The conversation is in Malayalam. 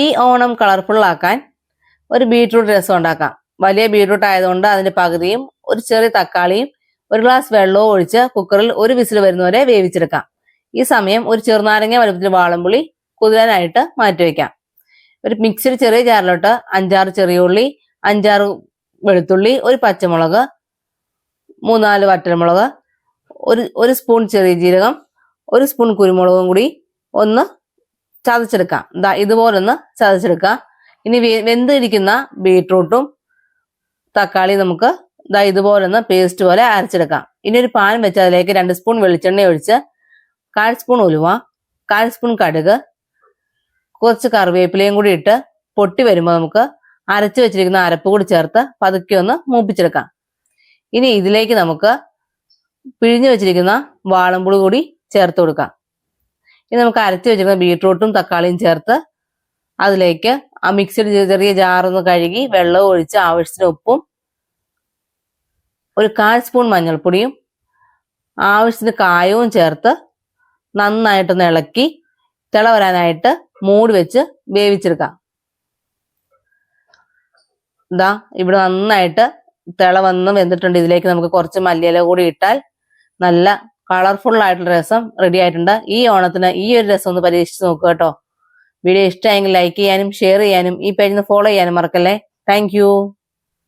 ഈ ഓണം കളർഫുള്ളാക്കാൻ ഒരു ബീട്രൂട്ട് രസം ഉണ്ടാക്കാം. വലിയ ബീട്രൂട്ട് ആയതുകൊണ്ട് അതിന്റെ പകുതിയും ഒരു ചെറിയ തക്കാളിയും ഒരു ഗ്ലാസ് വെള്ളവും ഒഴിച്ച് കുക്കറിൽ ഒരു വിസിൽ വരുന്നവരെ വേവിച്ചെടുക്കാം. ഈ സമയം ഒരു ചെറുനാരങ്ങ വലുപ്പത്തിൽ വാളംപുളി കുതിരാനായിട്ട് മാറ്റിവെക്കാം. ഒരു മിക്സിയുടെ ചെറിയ ജാറിലോട്ട് അഞ്ചാറ് ചെറിയ ഉള്ളി അഞ്ചാറ് വെളുത്തുള്ളി ഒരു പച്ചമുളക് മൂന്നാൽ വറ്റൽമുളക് ഒരു ഒരു സ്പൂൺ ചെറിയ ജീരകം ഒരു സ്പൂൺ കുരുമുളകും കൂടി ഒന്ന് ചതച്ചെടുക്കാം. ദാ ഇതുപോലൊന്ന് ചതച്ചെടുക്കാം ഇനി വെന്തിരിക്കുന്ന ബീട്രൂട്ടും തക്കാളി നമുക്ക് ദാ ഇതുപോലൊന്ന് പേസ്റ്റ് പോലെ അരച്ചെടുക്കാം. ഇനി ഒരു പാൻ വെച്ച് അതിലേക്ക് രണ്ട് സ്പൂൺ വെളിച്ചെണ്ണ ഒഴിച്ച് കാൽ സ്പൂൺ ഉലുവ കാൽ സ്പൂൺ കടുക് കുറച്ച് കറിവേപ്പിലയും കൂടി ഇട്ട് പൊട്ടി വരുമ്പോൾ നമുക്ക് അരച്ചു വെച്ചിരിക്കുന്ന അരപ്പ് കൂടി ചേർത്ത് പതുക്കെ ഒന്ന് മൂപ്പിച്ചെടുക്കാം. ഇനി ഇതിലേക്ക് നമുക്ക് പിഴിഞ്ഞു വെച്ചിരിക്കുന്ന വാളമ്പുളി കൂടി ചേർത്ത് കൊടുക്കാം. ഇനി നമുക്ക് അരച്ചു വെച്ചിരുന്ന ബീട്രൂട്ടും തക്കാളിയും ചേർത്ത് അതിലേക്ക് ആ മിക്സിയുടെ ചെറിയ ജാറൊന്ന് കഴുകി വെള്ളവും ഒഴിച്ച് ആവശ്യത്തിന് ഉപ്പും ഒരു കാൽ സ്പൂൺ മഞ്ഞൾപ്പൊടിയും ആവശ്യത്തിന് കായവും ചേർത്ത് നന്നായിട്ടൊന്ന് ഇളക്കി തിള വരാനായിട്ട് മൂടി വെച്ച് വേവിച്ചെടുക്കാം. ഇതാ ഇവിടെ നന്നായിട്ട് തിള വന്ന് വെന്തിട്ടുണ്ട്. ഇതിലേക്ക് നമുക്ക് കുറച്ച് മല്ലിയില കൂടി ഇട്ടാൽ നല്ല കളർഫുൾ ആയിട്ടുള്ള രസം റെഡി ആയിട്ടുണ്ട്. ഈ ഓണത്തിന് ഈ ഒരു രസം ഒന്ന് പരീക്ഷിച്ച് നോക്കുക കേട്ടോ. വീഡിയോ ഇഷ്ടമായെങ്കിൽ ലൈക്ക് ചെയ്യാനും ഷെയർ ചെയ്യാനും ഈ പേജിൽ നിന്ന് ഫോളോ ചെയ്യാനും മറക്കല്ലേ. താങ്ക്